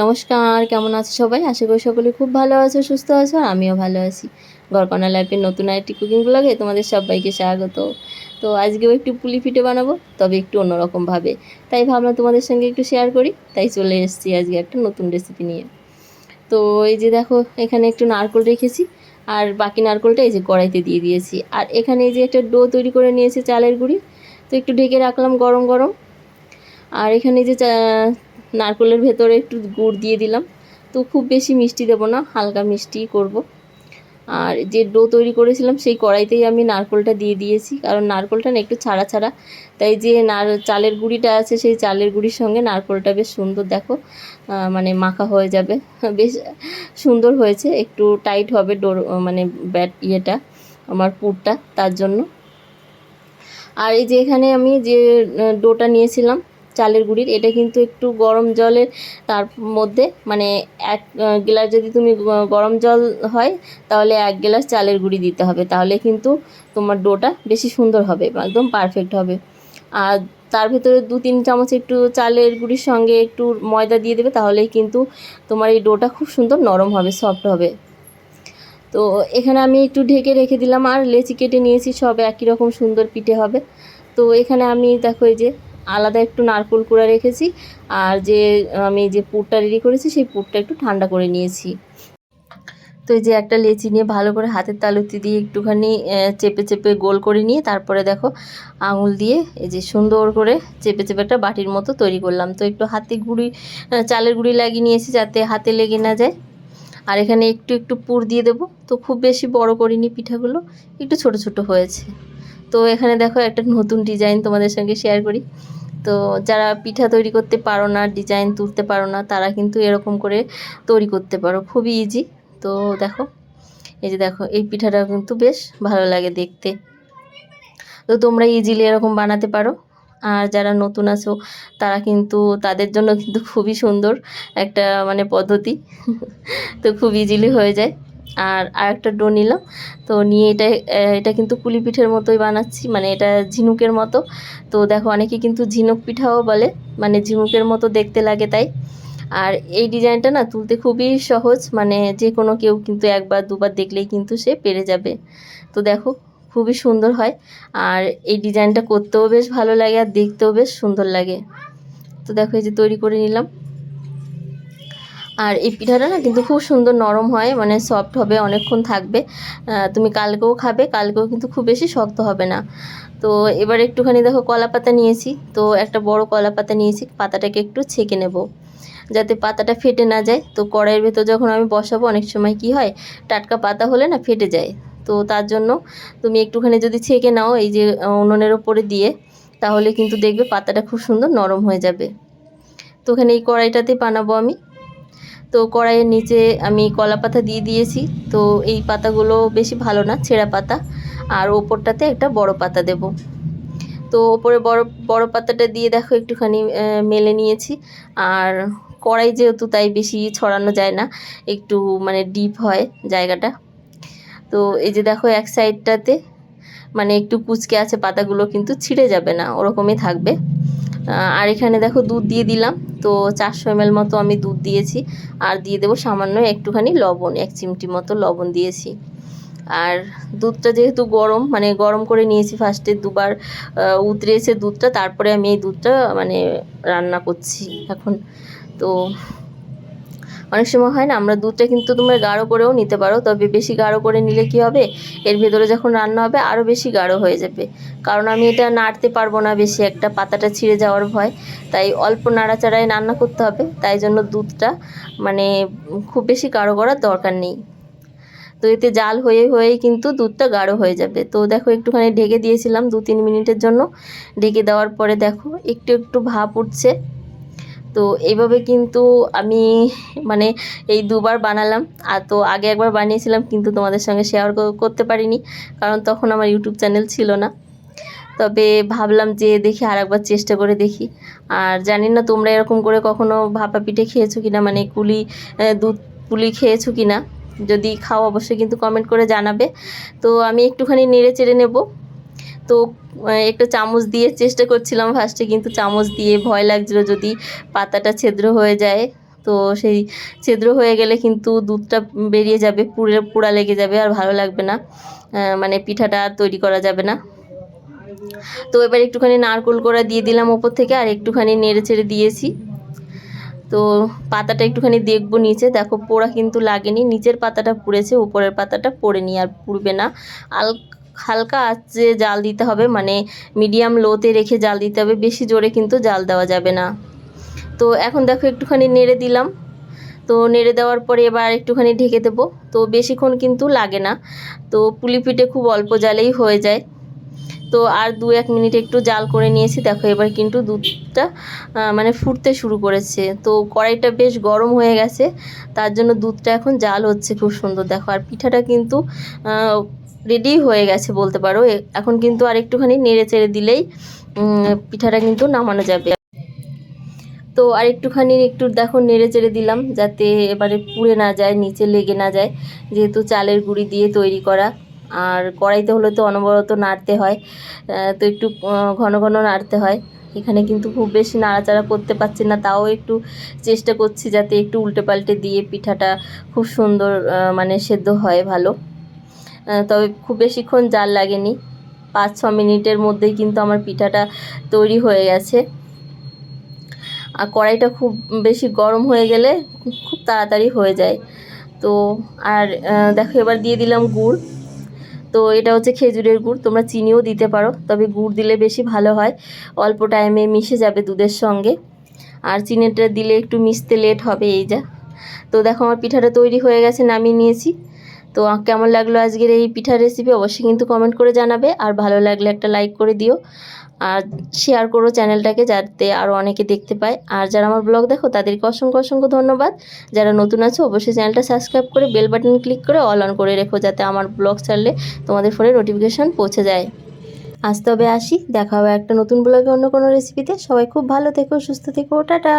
নমস্কার, কেমন আছো সবাই? আশা করি সকলে খুব ভালো আছো, সুস্থ আছো, আর আমিও ভালো আছি। গড়কনা লাইফের নতুন আরেকটি কুকিং ব্লগে তোমাদের সবাইকে স্বাগত। তো আজকেও একটু পুলি পিঠে বানাবো, তবে একটু অন্যরকমভাবে তাই ভাবলাম তোমাদের সঙ্গে একটু শেয়ার করি, তাই চলে এসেছি আজকে একটা নতুন রেসিপি নিয়ে। তো এই যে দেখো, এখানে একটু নারকোল রেখেছি, আর বাকি নারকোলটা এই যে কড়াইতে দিয়ে দিয়েছি। আর এখানে এই যে একটা ডো তৈরি করে নিয়েছি চালের গুঁড়ি, তো একটু ঢেকে রাখলাম গরম গরম। আর এখানে যে নারকোলের ভেতরে একটু গুড় দিয়ে দিলাম। তো খুব বেশি মিষ্টি দেবো না, হালকা মিষ্টি করব। আর যে ডো তৈরি করেছিলাম সেই কড়াইতেই আমি নারকোলটা দিয়ে দিয়েছি, কারণ নারকলটা না একটু ছাড়া ছাড়া। তাই যে নার, চালের গুঁড়িটা আছে সেই চালের গুঁড়ির সঙ্গে নারকোলটা বেশ সুন্দর দেখো মানে মাখা হয়ে যাবে। বেশ সুন্দর হয়েছে, একটু টাইট হবে ডোর মানে ব্যাট ইয়েটা, আমার পুরটা, তার জন্য। আর এই যে এখানে আমি যে ডোটা নিয়েছিলাম চালের গুঁড়ির এটা কিন্তু একটু গরম জলের, তার মধ্যে মানে এক গ্লাস যদি তুমি গরম জল হয়, তাহলে এক গ্লাস চালের গুঁড়ি দিতে হবে। তাহলে কিন্তু তোমার ডোটা বেশি সুন্দর হবে, একদম পারফেক্ট হবে। আর তার ভেতরে দু তিন চামচ একটু চালের গুঁড়ির সঙ্গে একটু ময়দা দিয়ে দেবে, তাহলেই কিন্তু তোমার এই ডোটা খুব সুন্দর নরম হবে সফট হবে। তো এখানে আমি একটু ঢেকে রেখে দিলাম, আর লেচি কেটে নিয়েছি, সব একই রকম সুন্দর পিঠে হবে। তো এখানে আমি দেখো এই যে আলাদা একটু নারকোল কুড়া রেখেছি আর যে আমি যে পুরটা রেডি করেছি সেই পুরটা একটু ঠান্ডা করে নিয়েছি। তো এই যে একটা লেচি নিয়ে ভালো করে হাতের তালুতি দিয়ে একটুখানি চেপে চেপে গোল করে নিয়ে তারপরে দেখো আঙুল দিয়ে এই যে সুন্দর করে চেপে চেপে একটা বাটির মতো তৈরি করলাম। তো একটু হাতে গুঁড়ি চালের গুঁড়ি লাগিয়ে নিয়েছি যাতে হাতে লেগে না যায়। আর এখানে একটু একটু পুর দিয়ে দেবো। তো খুব বেশি বড় করিনি পিঠাগুলো, একটু ছোট ছোট হয়েছে। তো এখানে দেখো একটা নতুন ডিজাইন তোমাদের সঙ্গে শেয়ার করি। তো যারা পিঠা তৈরি করতে পারো না ডিজাইন তুলতে পারো না, তারা কিন্তু এরকম করে তৈরি করতে পারো। খুবই ইজি তো দেখো, এই যে দেখো, এই পিঠাটা কিন্তু বেশ ভালো লাগে দেখতে। তো তোমরা ইজিলি এরকম বানাতে পারো। আর যারা নতুন আছো, তারা কিন্তু তাদের জন্য কিন্তু খুবই সুন্দর একটা মানে পদ্ধতি। তো খুব ইজিলি হয়ে যায়। আর আরেকটা ডো নিলাম। তো নিয়ে এটা এটা কিন্তু পুলি পিঠের মতোই বানাচ্ছি মানে এটা ঝিনুকের মতো। তো দেখো অনেকে কিন্তু ঝিনুক পিঠাও বলে মানে ঝিনুকের মতো দেখতে লাগে তাই। আর এই ডিজাইনটা না তুলতে খুবই সহজ মানে যে কোনো কেউ কিন্তু একবার দুবার দেখলেই কিন্তু সে পেরে যাবে। তো দেখো খুবই সুন্দর হয়, আর এই ডিজাইনটা করতেও বেশ ভালো লাগে আর দেখতেও বেশ সুন্দর লাগে। তো দেখো এই যে তৈরি করে নিলাম। আর এই পিঠাটা না কিন্তু খুব সুন্দর নরম হয় মানে সফট হবে, অনেকক্ষণ থাকবে। তুমি কালকেও খাবে, কালকেও কিন্তু খুব বেশি শক্ত হবে না। তো এবার একটুখানি দেখো কলা পাতা নিয়েছি, তো একটা বড় কলা পাতা নিয়েছি, পাতাটাকে একটু ছেঁকে নেব। যাতে পাতাটা ফেটে না যায়, তো কড়াইয়ের ভেতর যখন আমি বসাবো, অনেক সময় কি হয়, টাটকা পাতা হলে না ফেটে যায়। তো তার জন্য তুমি একটুখানি যদি ছেঁকে নাও, এই যে উনুনের ওপরে দিয়ে, তাহলে কিন্তু দেখবে পাতাটা খুব সুন্দর নরম হয়ে যাবে। তো ওখানে এই কড়াইটাতে বানাবো আমি। তো কড়াইয়ের নিচে আমি কলা পাতা দিয়ে দিয়েছি। তো এই পাতাগুলো বেশি ভালো না, ছেঁড়া পাতা। আর ওপরটাতে একটা বড় পাতা দেব। তো ওপরে বড় বড় পাতাটা দিয়ে দেখো একটুখানি মেলে নিয়েছি। আর কড়াই যেহেতু তাই বেশি ছড়ানো যায় না, একটু মানে ডিপ হয় জায়গাটা। তো এই যে দেখো এক সাইডটাতে মানে একটু কুচকে আছে পাতাগুলো কিন্তু ছিঁড়ে যাবে না, ওরকমই থাকবে। আর এখানে দেখো দুধ দিয়ে দিলাম। তো চারশো এম মতো আমি দুধ দিয়েছি। আর দিয়ে দেবো সামান্য একটুখানি লবণ, এক চিমটি মতো লবণ দিয়েছি। আর দুধটা যেহেতু গরম মানে গরম করে নিয়েছি ফার্স্টে দুবার উতরেছে দুধটা, তারপরে আমি এই দুধটা মানে রান্না করছি এখন। তো অনেক সময় হয় না, আমরা দুধটা কিন্তু তোমরা গাঢ় করেও নিতে পারো, তবে বেশি গাঢ় করে নিলে কি হবে? এর ভেতরে যখন রান্না হবে আরও বেশি গাঢ় হয়ে যাবে। কারণ আমি এটা নাড়তে পারব না বেশি, একটা পাতাটা ছিঁড়ে যাওয়ার ভয়। তাই অল্প নাড়াচাড়ায় রান্না করতে হবে, তাই জন্য দুধটা মানে খুব বেশি গাঢ় করার দরকার নেই। তো এতে জাল হয়ে হয়েই কিন্তু দুধটা গাঢ় হয়ে যাবে। তো দেখো একটুখানি ঢেকে দিয়েছিলাম দু তিন মিনিটের জন্য। ঢেকে দেওয়ার পরে দেখো, একটু একটু ভাপ উঠছে। তো এইভাবে কিন্তু আমি মানে এই দুবার বানালাম। আর তো আগে একবার বানিয়েছিলাম কিন্তু তোমাদের সঙ্গে শেয়ার করতে পারিনি, কারণ তখন আমার ইউটিউব চ্যানেল ছিল না। তবে ভাবলাম যে দেখি আর একবার চেষ্টা করে দেখি। আর জানি না তোমরা এরকম করে কখনো ভাপা পিঠে খেয়েছো কিনা মানে কুলি দুধ পুলি খেয়েছো কিনা? যদি খাও অবশ্যই কিন্তু কমেন্ট করে জানাবে। তো আমি একটুখানি নেড়ে চেড়ে নেব। তো একটা চামচ দিয়ে চেষ্টা করছিলাম ফার্স্টে কিন্তু চামচ দিয়ে ভয় লাগছিল যদি পাতাটা ছিদ্র হয়ে যায়। তো সেই ছিদ্র হয়ে গেলে কিন্তু দুধটা বেরিয়ে যাবে, পুড়ে, পোড়া লেগে যাবে আর ভালো লাগবে না। মানে পিঠাটা আর তৈরি করা যাবে না। তো এবার একটুখানি নারকোল কোড়া দিয়ে দিলাম ওপর থেকে আর একটুখানি নেড়ে ছেড়ে দিয়েছি। তো পাতাটা একটুখানি দেখব নিচে। দেখো, পোড়া কিন্তু লাগেনি। নিচের পাতাটা পুড়েছে উপরের পাতাটা পড়েনি আর পুড়বে না। আল হালকা আঁচে জাল দিতে হবে মানে মিডিয়াম লোতে রেখে জাল দিতে হবে, বেশি জোরে কিন্তু জাল দেওয়া যাবে না। তো এখন দেখো একটুখানি নেড়ে দিলাম। তো নেড়ে দেওয়ার পরে এবার একটুখানি ঢেকে দেবো। তো বেশিক্ষণ কিন্তু লাগে না। তো পুলি পিঠে খুব অল্প জালেই হয়ে যায়। তো আর দু এক মিনিট একটু জাল করে নিয়েছি। দেখো এবার কিন্তু দুধটা মানে ফুটতে শুরু করেছে। তো কড়াইটা বেশ গরম হয়ে গেছে। তার জন্য দুধটা এখন জাল হচ্ছে খুব সুন্দর। দেখো আর পিঠাটা কিন্তু রেডি হয়ে গেছে বলতে পারো। এখন কিন্তু আর একটুখানি নেড়ে চেড়ে দিলেই পিঠাটা কিন্তু নামানো যাবে। তো আর একটুখানি একটু দেখো নেড়ে চেড়ে দিলাম যাতে এবারে পুড়ে না যায়, নিচে লেগে না যায়। যেহেতু চালের গুঁড়ি দিয়ে তৈরি করা, আর কড়াইতে হলে তো অনবরত নাড়তে হয় তো একটু ঘন ঘন নাড়তে হয়। এখানে কিন্তু খুব বেশি নাড়াচাড়া করতে পারছি না, তাও একটু চেষ্টা করছি যাতে একটু উল্টে পাল্টে দিয়ে পিঠাটা খুব সুন্দর মানে সেদ্ধ হয় ভালো। তবে খুব বেশিক্ষণ জাল লাগেনি। পাঁচ, ছ মিনিটের মধ্যেই কিন্তু আমার পিঠাটা তৈরি হয়ে গেছে। আর কড়াইটা খুব বেশি গরম হয়ে গেলে খুব তাড়াতাড়ি হয়ে যায়। তো আর দেখো এবার দিয়ে দিলাম গুড়। তো এটা হচ্ছে খেজুরের গুড়, তোমরা চিনিও দিতে পারো, তবে গুড় দিলে বেশি ভালো হয়। অল্প টাইমে মিশে যাবে দুধের সঙ্গে। আর চিনিটা দিলে একটু মিশতে লেট হবে, এই যা। তো দেখো আমার পিঠাটা তৈরি হয়ে গেছে, নামিয়ে নিয়েছি। তো কেমন লাগল আজকের এই পিঠার রেসিপি অবশ্যই কিন্তু কমেন্ট করে জানাবে। আর ভালো লাগলে একটা লাইক করে দিও। আর শেয়ার করো চ্যানেলটাকে যাতে আরও অনেকে দেখতে পায়। আর যারা আমার ব্লগ দেখো, তাদেরকে অসংখ্য অসংখ্য ধন্যবাদ। যারা নতুন আছো, অবশ্যই চ্যানেলটা সাবস্ক্রাইব করে বেল বাটন ক্লিক করে অল অন করে রেখো, যাতে আমার ব্লগ ছাড়লে তোমাদের ফোনে নোটিফিকেশান পৌঁছে যায়। আজ তবে আসি। দেখা হবে একটা নতুন ব্লগে অন্য কোনো রেসিপিতে সবাই খুব ভালো থেকো, সুস্থ থেকো। টাটা!